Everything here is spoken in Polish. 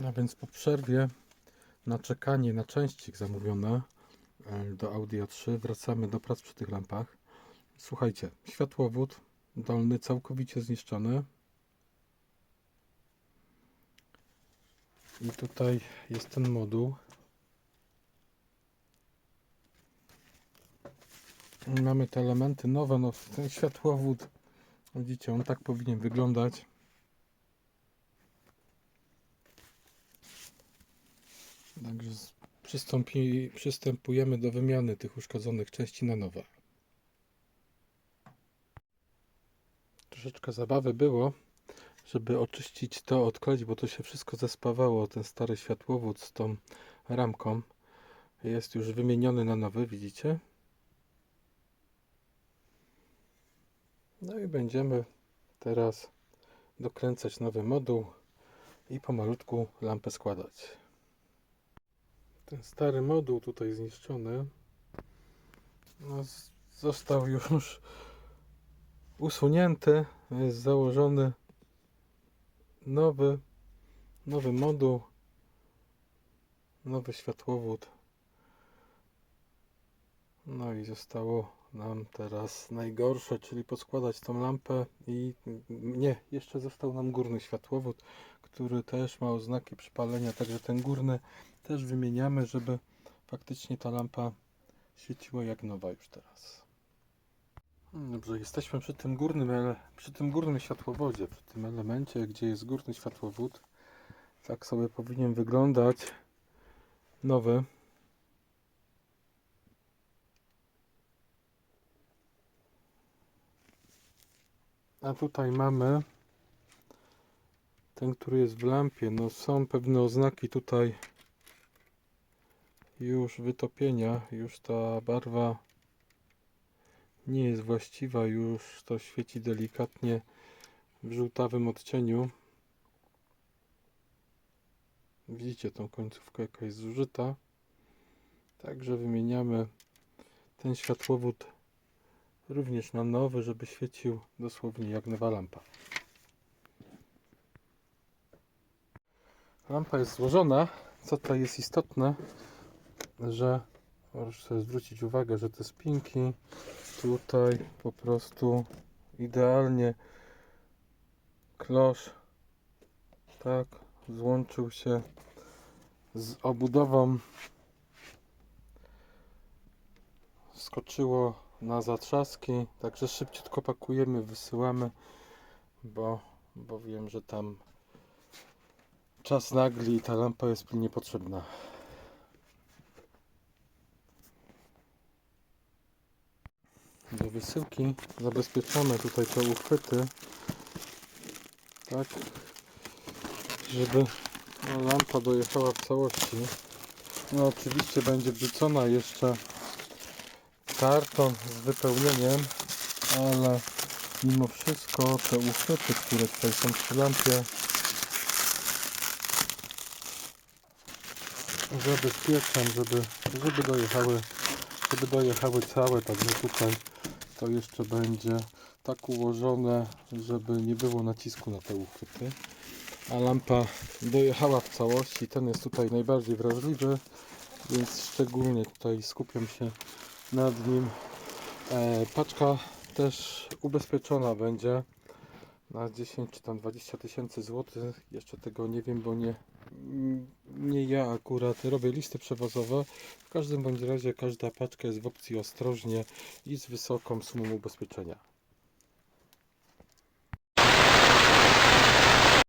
No więc po przerwie na czekanie na części zamówione do Audio 3 wracamy do prac przy tych lampach. Słuchajcie, światłowód dolny całkowicie zniszczony. I tutaj jest ten moduł. Mamy te elementy nowe, no ten światłowód, widzicie, on tak powinien wyglądać. Także przystąpi, przystępujemy do wymiany tych uszkodzonych części na nowe. Troszeczkę zabawy było, żeby oczyścić to, odkleić, bo to się wszystko zespawało, ten stary światłowód z tą ramką. Jest już wymieniony na nowy, widzicie? No i będziemy teraz dokręcać nowy moduł i pomalutku lampę składać. Ten stary moduł tutaj zniszczony no, został już usunięty. Jest założony nowy, nowy moduł, nowy światłowód. No i zostało nam teraz najgorsze, czyli poskładać tą lampę i nie, jeszcze został nam górny światłowód, który też ma oznaki przypalenia, także ten górny też wymieniamy, żeby faktycznie ta lampa świeciła jak nowa już teraz. Dobrze, jesteśmy przy tym górnym, przy tym górnym światłowodzie, przy tym elemencie, gdzie jest górny światłowód. Tak sobie powinien wyglądać nowy. A tutaj mamy ten, który jest w lampie. No są pewne oznaki tutaj już wytopienia, już ta barwa nie jest właściwa, już to świeci delikatnie w żółtawym odcieniu. Widzicie tą końcówkę jaka jest zużyta. Także wymieniamy ten światłowód również na nowy, żeby świecił dosłownie jak nowa lampa. Lampa jest złożona. Co tutaj jest istotne, że proszę sobie zwrócić uwagę, że te spinki tutaj po prostu idealnie klosz tak złączył się z obudową skoczyło na zatrzaski. Także szybciutko pakujemy wysyłamy bo, bo wiem, że tam czas nagli i ta lampa jest pilnie potrzebna do wysyłki zabezpieczamy tutaj te uchwyty tak żeby lampa dojechała w całości. No oczywiście będzie wrzucona jeszcze karton z wypełnieniem ale mimo wszystko te uchwyty które tutaj są przy lampie zabezpieczam żeby, żeby dojechały żeby dojechały całe także tutaj to jeszcze będzie tak ułożone żeby nie było nacisku na te uchwyty. A lampa dojechała w całości ten jest tutaj najbardziej wrażliwy więc szczególnie tutaj skupiam się nad nim. E, paczka też ubezpieczona będzie na 10 czy tam 20 tysięcy złotych. Jeszcze tego nie wiem bo nie nie ja akurat robię listy przewozowe. W każdym bądź razie każda paczka jest w opcji ostrożnie i z wysoką sumą ubezpieczenia